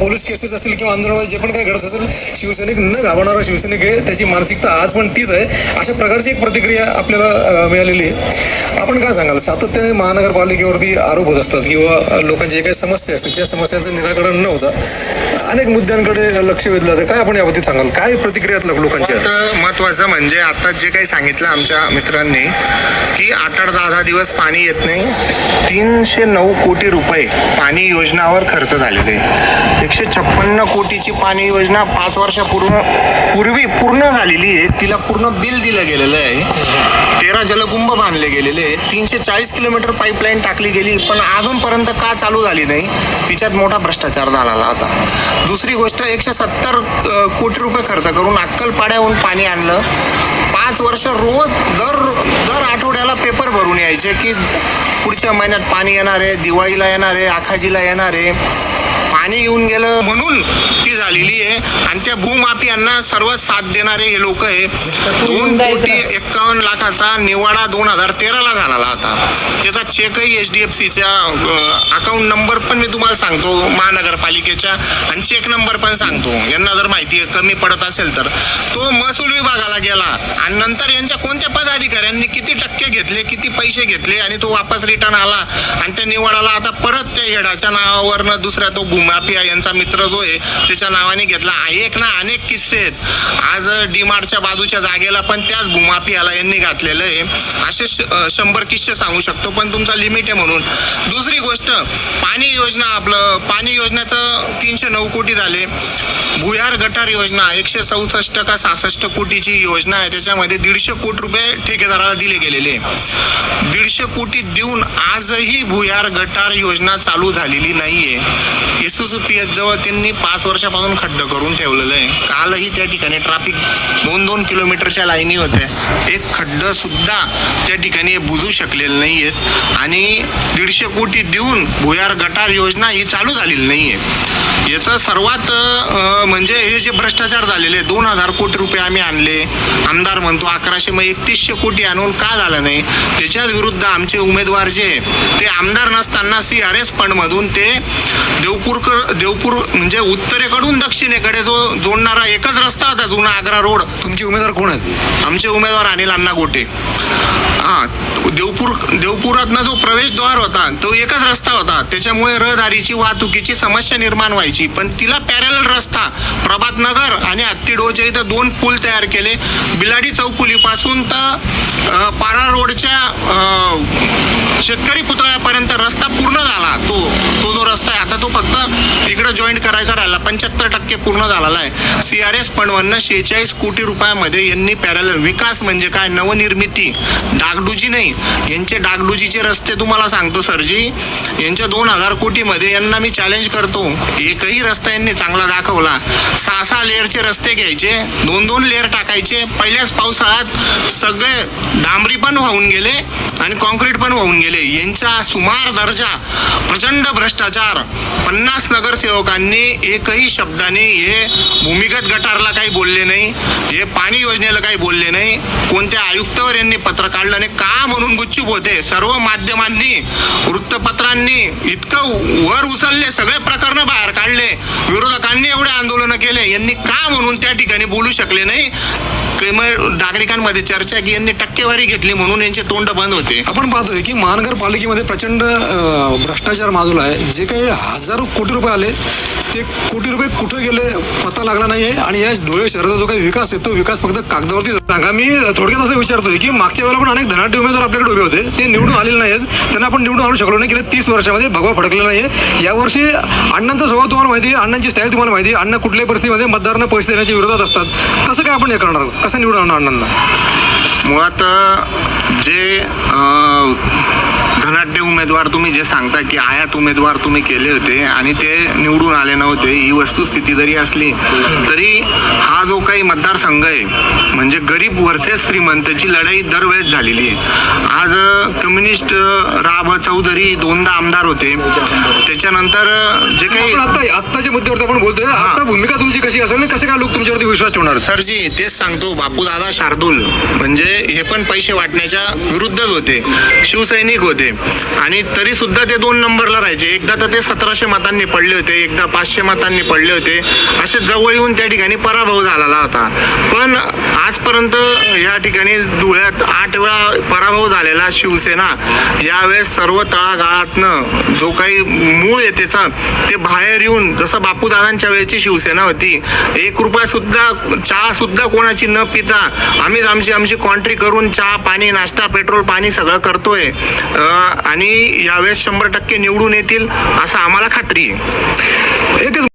Police cases असतील किंवा आंदोलनामध्ये जे पण काही घडत असेल शिवसैनिक न घाबरणारा शिवसैनिक आहे त्याची मानसिकता आज पण तीच आहे. अशा प्रकारची एक प्रतिक्रिया आपल्याला मिळालेली आहे. आपण काय सांगाल? सातत्याने महानगरपालिकेवरती आरोप होत असतात किंवा अ, लोकांची जे काही समस्या असतात त्या समस्यांचं निराकरण न होता अनेक मुद्द्यांकडे लक्ष वेधलं जातं. काय आपण याबाबतीत सांगाल? काय प्रतिक्रिया आहेत? लोकांच्या आता महत्वाचं म्हणजे आता जे काही सांगितलं आमच्या मित्रांनी की आठ आठ दहा दहा दिवस पाणी येत नाही. तीनशे नऊ कोटी रुपये पाणी योजनावर खर्च झालेले एकशे छप्पन्न कोटीची पाणी योजना पाच वर्षापूर्व पूर्वी पूर्ण झालेली आहे. तिला पूर्ण बिल दिलं गेलेलं आहे. तेरा जलकुंभ बांधले गेलेले आहे. तीनशे चाळीस किलोमीटर पाईपलाईन टाकली गेली पण अजूनपर्यंत का चालू झाली नाही? तिच्यात मोठा भ्रष्टाचार झालेला आता दुसरी गोष्ट एकशे सत्तर कोटी रुपये खर्च करून अक्कलपाड्याहून पाणी आणलं. पाच वर्ष रोज दर दर आठवड्याला पेपर भरून यायचे की पुढच्या महिन्यात पाणी येणार आहे दिवाळीला येणार आहे आखाजीला येणार आहे. पाणी येऊन गेलं म्हणून ती झालेली आहे. आणि त्या भूमाफियांना सर्व साथ देणारे हे लोक आहे दोन कोटी एक्कावन्न लाखाचा निवाडा दोन हजार तेराला झालेला होता. त्याचा चेकही एच डी एफ सीच्या अकाउंट नंबर पण मी तुम्हाला सांगतो महानगरपालिकेच्या आणि चेक नंबर पण सांगतो. यांना जर माहिती कमी पडत असेल तर. तो महसूल विभागाला गेला. आणि नंतर यांच्या कोणत्या पदाधिकाऱ्यांनी किती टक्के घेतले किती पैसे घेतले आणि तो वापस रिटर्न आला. आणि त्या निवाडाला आता परत त्या हेडाच्या नावावरनं दुसऱ्या तो भूमाफिया यांचा मित्र जो आहे त्याच्या नावाने घेतला. एक ना अनेक किस्से आहेत. आज डीमार्टच्या बाजूच्या जागेला पण त्याच भूमाफियाला यांनी घातलेलं आहे. असे शंभर किस्से सांगू शकतो पण तुमचा लिमिट आहे म्हणून. दुसरी गोष्ट पाणी योजना आपलं पाणी योजनेचं तीनशे नऊ कोटी झाले. भुयार गटार योजना एकशे चौसष्ट का सहासष्ट कोटीची योजना आहे. त्याच्यामध्ये दीडशे कोटी रुपये ठेकेदाराला दिले गेलेले दीडशे कोटी देऊन आजही भुयार गटार योजना चालू झालेली नाहीये. एस पी जवळ त्यांनी पाच वर्षापासून खड्ड करून ठेवलेलं आहे. कालही त्या ठिकाणी ट्रॅफिक दोन दोन किलोमीटरच्या लाईनी होत्या. एक खड्ड सुद्धा त्या ठिकाणी बुजू शकलेले नाही आहेत आणि दीडशे कोटी देऊन भुयार गटार योजना ही चालू झालेली नाही आहे याचं सर्वात म्हणजे हे जे भ्रष्टाचार झालेले दोन हजार कोटी रुपये आम्ही आणले. आमदार म्हणतो अकराशे मग एकतीसशे कोटी आणून का झालं नाही? त्याच्या विरुद्ध आमचे उमेदवार जे ते आमदार नसताना सी आर एस फंडमधून ते देवपूरकर देवपूर म्हणजे उत्तरेकडून दक्षिणेकडे जो जोडणारा एकच रस्ता होता जुना आग्रा रोड. तुमचे उमेदवार कोण आहेत? आमचे उमेदवार अनिल अण्णा गोटे. हा देवपूर देवपुरातनं जो प्रवेशद्वार होता तो एकच रस्ता होता. त्याच्यामुळे रहदारीची वाहतुकीची समस्या निर्माण व्हायची. पण तिला पॅरल रस्ता प्रभात नगर आणि हत्तीडोच्या इथं दोन पूल तयार केले. बिलाडी चौकुलीपासून तर पारा रोडच्या शेतकरी पुतळ्यापर्यंत रस्ता पूर्ण झाला. तो तो जो रस्ता आहे आता तो फक्त इकडं जॉईंट करायचा राहिला. पंच्याहत्तर टक्के पूर्ण झालेला आहे. सी आर एस फंडवरनं शेहेचाळीस कोटी रुपयामध्ये यांनी पॅरल विकास म्हणजे काय? नवनिर्मिती. डागडुजी नाही. यांचे डागडुजीचे रस्ते तुम्हाला सांगतो सरजी. यांच्या दोन हजार कोटीमध्ये यांना मी चॅलेंज करतो. एकही रस्ता यांनी चांगला दाखवला. सहा सहा लेअरचे रस्ते घ्यायचे. दोन दोन लेअर टाकायचे. पहिल्याच पावसाळ्यात सगळे डांबरी पण वाहून गेले आणि कॉन्क्रीट पण वाहून गेले. यांचा सुमार दर्जा प्रचंड भ्रष्टाचार पन्नास नगरसेवकांनी एकही शब्दाने हे भूमिगत गटारला काही बोलले नाही हे पाणी योजनेला काही बोलले नाही. कोणत्या आयुक्तावर यांनी पत्र काढलं नाही का म्हणून गुच्चूप होते? सर्व माध्यमांनी वृत्तपत्रांनी इतकं वर उचलले सगळे प्रकरण बाहेर विरोधकांनी एवढे आंदोलनं केले यांनी का म्हणून त्या ठिकाणी बोलू शकले नाही? की मग नागरिकांमध्ये चर्चा की यांनी टक्केवारी घेतली म्हणून यांचे तोंड बंद होते. आपण पाहतोय की महानगरपालिकेमध्ये प्रचंड भ्रष्टाचार माजूला आहे. जे काही हजारो कोटी रुपये आले ते कोटी रुपये कुठे गेले पत्ता लागला नाहीये. आणि या धुळे शहराचा जो काही विकास आहे तो विकास फक्त कागदावरती सांगा मी थोडक्यात असं विचारतोय की मागच्या वेळेला पण अनेक धनाढ्य उमेदवार आपल्याकडे उभे होते. ते निवडून आलेले नाहीत त्यांना आपण निवडून आणू शकलो नाही. गेल्या तीस वर्षामध्ये भगवा फडकलेला नाहीये. यावर्षी अण्णांचा स्वभाव तुम्हाला माहिती आहे. अण्णांची स्टाईल तुम्हाला माहिती आहे. अण्णा कुठल्याही परिस्थितीमध्ये मतदारांना पैसे देण्याच्या विरोधात असतात. कसं काय आपण हे करणार कसं निवडून अण्णांना? मुळात जे धनाढ्य उमेदवार तुम्ही जे सांगता की आयात उमेदवार तुम्ही केले होते आणि ते निवडून आले नव्हते ही वस्तुस्थिती जरी असली तरी हा जो काही मतदारसंघ आहे म्हणजे गरीब वर्सेस श्रीमंतची लढाई दरवेळेस झालेली आहे. आज कम्युनिस्ट राब चौधरी दोनदा आमदार होते. त्याच्यानंतर जे काही आता आत्ताच्या मुद्द्यावरती आपण बोलतोय. आता भूमिका तुमची कशी असेल कसे काय लोक तुमच्यावरती विश्वास ठेवणार? सरजी तेच सांगतो बापूदादा शार्दूल. म्हणजे हे पण पैसे वाटण्याच्या विरुद्धच होते. शिवसैनिक होते. आणि तरी सुद्धा ते दोन नंबरला राहायचे. एकदा तर ते सतराशे मतांनी पडले होते एकदा पाचशे मतांनी पडले होते. असे जवळ येऊन त्या ठिकाणी पराभव झालेला होता. पण आजपर्यंत या ठिकाणी धुळ्यात आठ वेळा पराभव झालेला शिवसेना. यावेळेस सर्व तळागाळातनं जो काही मूळ आहे त्याचा ते बाहेर येऊन जसं बापूदादांच्या वेळेची शिवसेना होती एक रुपया सुद्धा चहा सुद्धा कोणाची न पिता आम्हीच आमची आमची कॉन्ट्री करून चहा पाणी नाश्ता पेट्रोल पाणी सगळं करतोय. आणि यावेळेस शंभर टक्के निवडून येतील असं आम्हाला खात्री आहे. एकच